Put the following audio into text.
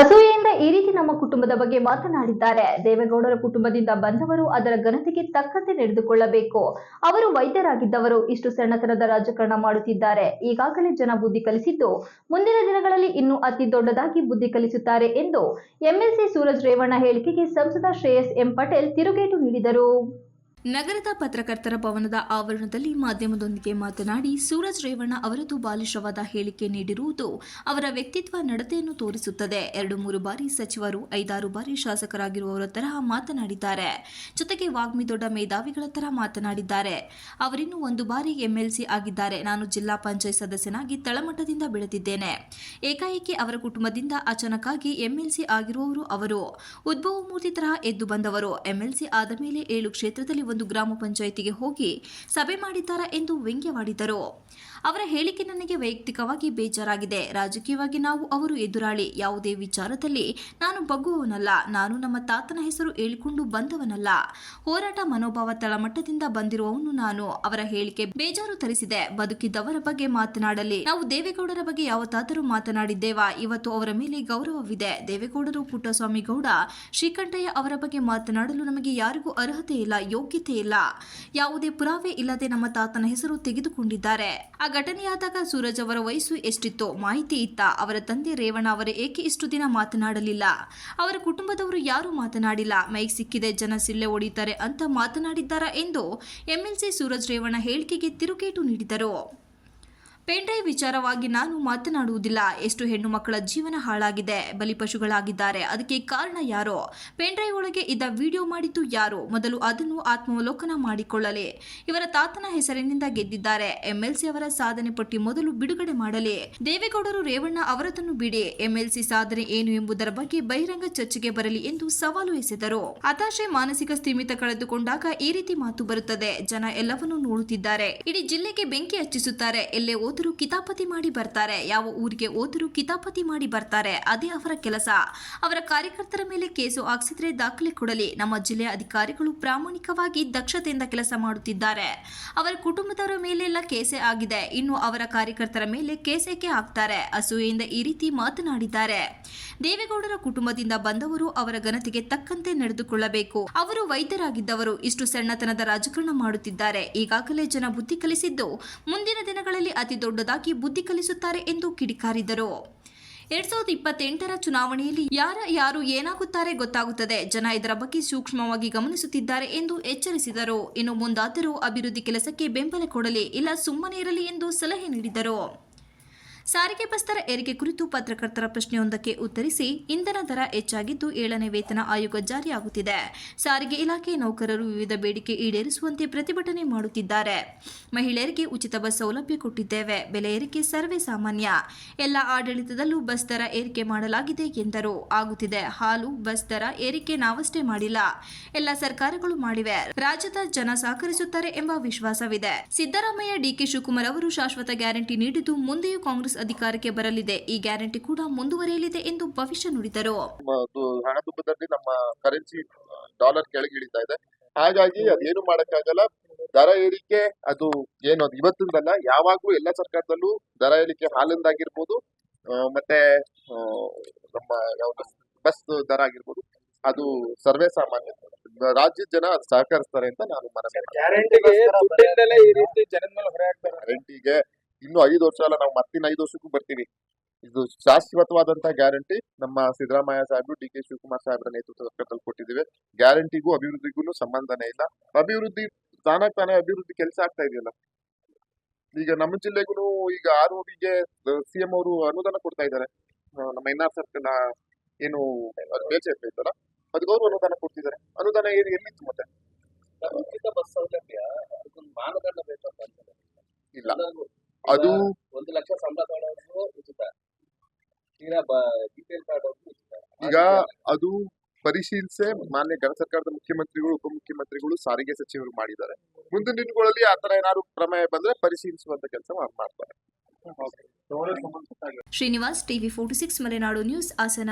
ಅಸೂಯೆಯಿಂದ ಈ ರೀತಿ ನಮ್ಮ ಕುಟುಂಬದ ಬಗ್ಗೆ ಮಾತನಾಡಿದ್ದಾರೆ. ದೇವೇಗೌಡರ ಕುಟುಂಬದಿಂದ ಬಂದವರು ಅದರ ಘನತೆಗೆ ತಕ್ಕಂತೆ ನಡೆದುಕೊಳ್ಳಬೇಕು. ಅವರು ವೈದ್ಯರಾಗಿದ್ದವರು ಇಷ್ಟು ಸಣ್ಣತನದ ರಾಜಕಾರಣ ಮಾಡುತ್ತಿದ್ದಾರೆ. ಈಗಾಗಲೇ ಜನ ಬುದ್ಧಿ ಕಲಿಸಿದ್ದು, ಮುಂದಿನ ದಿನಗಳಲ್ಲಿ ಇನ್ನೂ ಅತಿ ದೊಡ್ಡದಾಗಿ ಬುದ್ಧಿ ಕಲಿಸುತ್ತಾರೆ ಎಂದು ಎಂಎಲ್ಸಿ ಸೂರಜ್ ರೇವಣ್ಣ ಹೇಳಿಕೆಗೆ ಸಂಸದ ಶ್ರೇಯಸ್ ಎಂ ಪಟೇಲ್ ತಿರುಗೇಟು ನೀಡಿದರು. ನಗರದ ಪತ್ರಕರ್ತರ ಭವನದ ಆವರಣದಲ್ಲಿ ಮಾಧ್ಯಮದೊಂದಿಗೆ ಮಾತನಾಡಿ ಸೂರಜ್ ರೇವಣ್ಣ ಅವರದು ಬಾಲಿಶವಾದ ಹೇಳಿಕೆ ನೀಡಿರುವುದು ಅವರ ವ್ಯಕ್ತಿತ್ವ ನಡತೆಯನ್ನು ತೋರಿಸುತ್ತದೆ. ಎರಡು ಮೂರು ಬಾರಿ ಸಚಿವರು, ಐದಾರು ಬಾರಿ ಶಾಸಕರಾಗಿರುವವರ ತರಹ ಮಾತನಾಡಿದ್ದಾರೆ. ಜೊತೆಗೆ ವಾಗ್ಮಿ ದೊಡ್ಡ ಮೇಧಾವಿಗಳ ತರ ಮಾತನಾಡಿದ್ದಾರೆ. ಅವರಿನ್ನು ಒಂದು ಬಾರಿ ಎಂಎಲ್ಸಿ ಆಗಿದ್ದಾರೆ. ನಾನು ಜಿಲ್ಲಾ ಪಂಚಾಯತ್ ಸದಸ್ಯನಾಗಿ ತಳಮಟ್ಟದಿಂದ ಬೆಳೆದಿದ್ದೇನೆ. ಏಕಾಏಕಿ ಅವರ ಕುಟುಂಬದಿಂದ ಅಚಾನಕ್ಕಾಗಿ ಎಂಎಲ್ಸಿ ಆಗಿರುವವರು ಅವರು. ಉದ್ಭವ ಮೂರ್ತಿ ತರಹ ಎದ್ದು ಬಂದವರು. ಎಂಎಲ್ಸಿ ಆದ ಮೇಲೆ ಏಳು ಕ್ಷೇತ್ರದಲ್ಲಿ ಒಂದು ಗ್ರಾಮ ಪಂಚಾಯಿತಿಗೆ ಹೋಗಿ ಸಭೆ ಮಾಡಿದ್ದಾರಾ ಎಂದು ವ್ಯಂಗ್ಯವಾಡಿದರು. ಅವರ ಹೇಳಿಕೆ ನನಗೆ ವೈಯಕ್ತಿಕವಾಗಿ ಬೇಜಾರಾಗಿದೆ. ರಾಜಕೀಯವಾಗಿ ನಾವು ಅವರು ಎದುರಾಳಿ. ಯಾವುದೇ ವಿಚಾರದಲ್ಲಿ ನಾನು ಬಗ್ಗುವವನಲ್ಲ. ನಾನು ನಮ್ಮ ತಾತನ ಹೆಸರು ಹೇಳಿಕೊಂಡು ಬಂದವನಲ್ಲ. ಹೋರಾಟ ಮನೋಭಾವ ತಳಮಟ್ಟದಿಂದ ಬಂದಿರುವವನು ನಾನು. ಅವರ ಹೇಳಿಕೆ ಬೇಜಾರು ತರಿಸಿದೆ. ಬದುಕಿದ್ದವರ ಬಗ್ಗೆ ಮಾತನಾಡಲಿ. ನಾವು ದೇವೇಗೌಡರ ಬಗ್ಗೆ ಯಾವತ್ತಾದರೂ ಮಾತನಾಡಿದ್ದೇವಾ? ಇವತ್ತು ಅವರ ಮೇಲೆ ಗೌರವವಿದೆ. ದೇವೇಗೌಡರು ಪುಟ್ಟಸ್ವಾಮಿ ಗೌಡ, ಶ್ರೀಕಂಠಯ್ಯ ಅವರ ಬಗ್ಗೆ ಮಾತನಾಡಲು ನಮಗೆ ಯಾರಿಗೂ ಅರ್ಹತೆ ಇಲ್ಲ, ಯೋಗ್ಯತೆ ಇಲ್ಲ. ಯಾವುದೇ ಪುರಾವೆ ಇಲ್ಲದೆ ನಮ್ಮ ತಾತನ ಹೆಸರು ತೆಗೆದುಕೊಂಡಿದ್ದಾರೆ. ಘಟನೆಯಾದಾಗ ಸೂರಜ್ ಅವರ ವಯಸ್ಸು ಎಷ್ಟಿತ್ತೋ ಮಾಹಿತಿ ಇತ್ತ. ಅವರ ತಂದೆ ರೇವಣ್ಣ ಅವರ ಏಕೆ ಇಷ್ಟು ದಿನ ಮಾತನಾಡಲಿಲ್ಲ? ಅವರ ಕುಟುಂಬದವರು ಯಾರೂ ಮಾತನಾಡಿಲ್ಲ. ಮೈಕ್ ಸಿಕ್ಕಿದೆ, ಜನ ಸಿಳ್ಳೆ ಹೊಡಿತಾರೆ ಅಂತ ಮಾತನಾಡಿದ್ದಾರಾ ಎಂದು ಎಂಎಲ್ಸಿ ಸೂರಜ್ ರೇವಣ್ಣ ಹೇಳಿಕೆಗೆ ತಿರುಗೇಟು ನೀಡಿದರು. ಪೆನ್ಡ್ರೈವ್ ವಿಚಾರವಾಗಿ ನಾನು ಮಾತನಾಡುವುದಿಲ್ಲ. ಎಷ್ಟು ಹೆಣ್ಣು ಮಕ್ಕಳ ಜೀವನ ಹಾಳಾಗಿದೆ ಬಲಿಪಶುಗಳಾಗಿದ್ದಾರೆ ಅದಕ್ಕೆ ಕಾರಣ ಯಾರೋ? ಪೆನ್ಡ್ರೈವ್ ಒಳಗೆ ಇದ್ದ ವಿಡಿಯೋ ಮಾಡಿದ್ದು ಯಾರು? ಮೊದಲು ಅದನ್ನು ಆತ್ಮಾವಲೋಕನ ಮಾಡಿಕೊಳ್ಳಲಿ. ಇವರ ತಾತನ ಹೆಸರಿನಿಂದ ಗೆದ್ದಿದ್ದಾರೆ. ಎಂಎಲ್ಸಿ ಅವರ ಸಾಧನೆ ಪಟ್ಟಿ ಮೊದಲು ಬಿಡುಗಡೆ ಮಾಡಲಿ. ದೇವೇಗೌಡರು ರೇವಣ್ಣ ಅವರದನ್ನು ಬಿಡಿ. ಎಂಎಲ್ಸಿ ಸಾಧನೆ ಏನು ಎಂಬುದರ ಬಗ್ಗೆ ಬಹಿರಂಗ ಚರ್ಚೆಗೆ ಬರಲಿ ಎಂದು ಸವಾಲು ಎಸೆದರು. ಹತಾಶೆ ಮಾನಸಿಕ ಸ್ಥಿಮಿತ ಕಳೆದುಕೊಂಡಾಗ ಈ ರೀತಿ ಮಾತು ಬರುತ್ತದೆ. ಜನ ಎಲ್ಲವನ್ನೂ ನೋಡುತ್ತಿದ್ದಾರೆ. ಇಡೀ ಜಿಲ್ಲೆಗೆ ಬೆಂಕಿ ಹಚ್ಚಿಸುತ್ತಾರೆ. ಎಲ್ಲೇ ಹೋದರೂ ಕಿತಾಪತಿ ಮಾಡಿ ಬರ್ತಾರೆ. ಯಾವ ಊರಿಗೆ ಓದರು ಕಿತಾಪತಿ ಮಾಡಿ ಬರ್ತಾರೆ, ಅದೇ ಅವರ ಕೆಲಸ. ಅವರ ಕಾರ್ಯಕರ್ತರ ಮೇಲೆ ಕೇಸು ಹಾಕಿಸಿದ್ರೆ ದಾಖಲೆ ಕೊಡಲಿ. ನಮ್ಮ ಜಿಲ್ಲೆಯ ಅಧಿಕಾರಿಗಳು ಪ್ರಾಮಾಣಿಕವಾಗಿ ದಕ್ಷತೆಯಿಂದ ಕೆಲಸ ಮಾಡುತ್ತಿದ್ದಾರೆ. ಅವರ ಕುಟುಂಬದವರ ಮೇಲೆಲ್ಲ ಕೇಸೆ ಆಗಿದೆ. ಇನ್ನು ಅವರ ಕಾರ್ಯಕರ್ತರ ಮೇಲೆ ಕೇಸೇಕೆ ಹಾಕ್ತಾರೆ. ಅಸೂಯೆಯಿಂದ ಈ ರೀತಿ ಮಾತನಾಡಿದ್ದಾರೆ. ದೇವೇಗೌಡರ ಕುಟುಂಬದಿಂದ ಬಂದವರು ಅವರ ಘನತೆಗೆ ತಕ್ಕಂತೆ ನಡೆದುಕೊಳ್ಳಬೇಕು. ಅವರು ವೈದ್ಯರಾಗಿದ್ದವರು. ಇಷ್ಟು ಸಣ್ಣತನದ ರಾಜಕಾರಣ ಮಾಡುತ್ತಿದ್ದಾರೆ. ಈಗಾಗಲೇ ಜನ ಬುದ್ಧಿ ಕಲಿಸಿದ್ದು. ಮುಂದಿನ ದಿನಗಳಲ್ಲಿ ಅತಿ ದೊಡ್ಡದಾಗಿ ಬುದ್ಧಿ ಕಲಿಸುತ್ತಾರೆ ಎಂದು ಕಿಡಿಕಾರಿದರು. ಎರಡ್ ಸಾವಿರದ ಇಪ್ಪತ್ತೆಂಟರ ಚುನಾವಣೆಯಲ್ಲಿ ಯಾರ ಯಾರು ಏನಾಗುತ್ತಾರೆ ಗೊತ್ತಾಗುತ್ತದೆ. ಜನ ಇದರ ಬಗ್ಗೆ ಸೂಕ್ಷ್ಮವಾಗಿ ಗಮನಿಸುತ್ತಿದ್ದಾರೆ ಎಂದು ಎಚ್ಚರಿಸಿದರು. ಇನ್ನು ಮುಂದಾದರೂ ಅಭಿವೃದ್ಧಿ ಕೆಲಸಕ್ಕೆ ಬೆಂಬಲ ಕೊಡಲಿ ಇಲ್ಲ, ಸುಮ್ಮನೆ ಇರಲಿ ಎಂದು ಸಲಹೆ ನೀಡಿದರು. ಸಾರಿಗೆ ಬಸ್ ದರ ಏರಿಕೆ ಕುರಿತು ಪತ್ರಕರ್ತರ ಪ್ರಶ್ನೆಯೊಂದಕ್ಕೆ ಉತ್ತರಿಸಿ, ಇಂಧನ ದರ ಹೆಚ್ಚಾಗಿದ್ದು ಏಳನೇ ವೇತನ ಆಯೋಗ ಜಾರಿಯಾಗುತ್ತಿದೆ. ಸಾರಿಗೆ ಇಲಾಖೆ ನೌಕರರು ವಿವಿಧ ಬೇಡಿಕೆ ಈಡೇರಿಸುವಂತೆ ಪ್ರತಿಭಟನೆ ಮಾಡುತ್ತಿದ್ದಾರೆ. ಮಹಿಳೆಯರಿಗೆ ಉಚಿತ ಬಸ್ ಸೌಲಭ್ಯ ಕೊಟ್ಟಿದ್ದೇವೆ. ಬೆಲೆ ಏರಿಕೆ ಸರ್ವೇ ಸಾಮಾನ್ಯ. ಎಲ್ಲ ಆಡಳಿತದಲ್ಲೂ ಬಸ್ ದರ ಏರಿಕೆ ಮಾಡಲಾಗಿದೆ ಎಂದರು. ಆಗುತ್ತಿದೆ. ಹಾಲು, ಬಸ್ ದರ ಏರಿಕೆ ನಾವಷ್ಟೇ ಮಾಡಿಲ್ಲ. ಎಲ್ಲ ಸರ್ಕಾರಗಳು ಮಾಡಿವೆ. ರಾಜ್ಯದ ಜನ ಸಹಕರಿಸುತ್ತಾರೆ ಎಂಬ ವಿಶ್ವಾಸವಿದೆ. ಸಿದ್ದರಾಮಯ್ಯ ಡಿಕೆ ಶಿವಕುಮಾರ್ ಅವರು ಶಾಶ್ವತ ಗ್ಯಾರಂಟಿ ನೀಡಿದ್ದು, ಮುಂದೆಯೂ ಕಾಂಗ್ರೆಸ್ ಅಧಿಕಾರಕ್ಕೆ ಬರಲಿದೆ. ಈ ಗ್ಯಾರಂಟಿ ಕೂಡ ಮುಂದುವರಿಯಲಿದೆ ಎಂದು ಭವಿಷ್ಯ ನುಡಿದರು. ಹಣದುಬ್ಬದಲ್ಲಿ ಅದು ಹಣದುಬ್ಬರದಲ್ಲಿ ನಮ್ಮ ಕರೆನ್ಸಿ ಡಾಲರ್ ಕೆಳಗೆ ಇಳಿತಾ ಇದೆ. ಹಾಗಾಗಿ ಅದೇನು ಮಾಡಕ್ಕಾಗಲ್ಲ. ದರ ಏರಿಕೆ ಅದು ಏನು ಅದು ಇವತ್ತಿಂದಲ್ಲ ಯಾವಾಗೂ ಎಲ್ಲ ಸರ್ಕಾರದಲ್ಲೂ ದರ ಏರಿಕೆ ಹಾಲಿಂದಾಗಿರ್ಬೋದು. ಮತ್ತೆ ನಮ್ಮ ಯಾವ್ದು ಬಸ್ ದರ ಆಗಿರ್ಬೋದು. ಅದು ಸರ್ವೇ ಸಾಮಾನ್ಯ. ರಾಜ್ಯದ ಜನ ಅದು ಸಹಕರಿಸ್ತಾರೆ ಅಂತ ನಾನು ಮನಸ್ಸು ಗ್ಯಾರಂಟಿಗೆ ಇನ್ನು ಐದು ವರ್ಷ ಅಲ್ಲ ನಾವು ಮತ್ತಿನ ಐದು ವರ್ಷಕ್ಕೂ ಬರ್ತೀವಿ. ಇದು ಶಾಶ್ವತವಾದಂತ ಗ್ಯಾರಂಟಿ ನಮ್ಮ ಸಿದ್ದರಾಮಯ್ಯ ಸಾಹೇಬರು ಡಿ ಕೆ ಶಿವಕುಮಾರ್ ಸಾಹೇಬ್ರ ನೇತೃತ್ವದ ಸರ್ಕಾರದಲ್ಲಿ ಕೊಟ್ಟಿದ್ದೇವೆ. ಗ್ಯಾರಂಟಿಗೂ ಅಭಿವೃದ್ಧಿಗೂ ಸಂಬಂಧನೇ ಇಲ್ಲ. ಅಭಿವೃದ್ಧಿ ತಾನಾಗ್ ತಾನೇ ಅಭಿವೃದ್ಧಿ ಕೆಲಸ ಆಗ್ತಾ ಇದೆಯಲ್ಲ. ಈಗ ನಮ್ಮ ಜಿಲ್ಲೆಗೂ ಈಗ ಆರ್ಗೆ ಸಿಎಂ ಅವರು ಅನುದಾನ ಕೊಡ್ತಾ ಇದ್ದಾರೆ. ನಮ್ಮ ಎನ್ ಆರ್ ಸರ್ಕಲ್ ಏನು ಬೇಚೆ ಇದ್ದಲ್ಲ ಅದಕ್ಕೆ ಅವರು ಅನುದಾನ ಕೊಡ್ತಿದ್ದಾರೆ. ಅನುದಾನ ಏನು ಎಲ್ಲಿತ್ತು ಮತ್ತೆ? ಬಸ್ ಸೌಲಭ್ಯ ಮಾನದಂಡ ಬೇಕಂತ ಅಂತ ಇಲ್ಲ. ಅದು ಒಂದು ಲಕ್ಷ ಸಂಬಳ ಉಚಿತ ಕಾರ್ಡ್ ಉಚಿತ ಈಗ ಅದು ಪರಿಶೀಲಿಸೆ ಮಾನ್ಯ ಘನ ಸರ್ಕಾರದ ಮುಖ್ಯಮಂತ್ರಿಗಳು ಉಪಮುಖ್ಯಮಂತ್ರಿಗಳು ಸಾರಿಗೆ ಸಚಿವರು ಮಾಡಿದ್ದಾರೆ. ಮುಂದಿನ ದಿನಗಳಲ್ಲಿ ಆ ತರ ಏನಾದ್ರು ಪ್ರಮೇಯ ಬಂದ್ರೆ ಪರಿಶೀಲಿಸುವಂತ ಕೆಲಸ ಮಾಡ್ತಾರೆ. Srinivas TV forty six Malenadu news Hassan.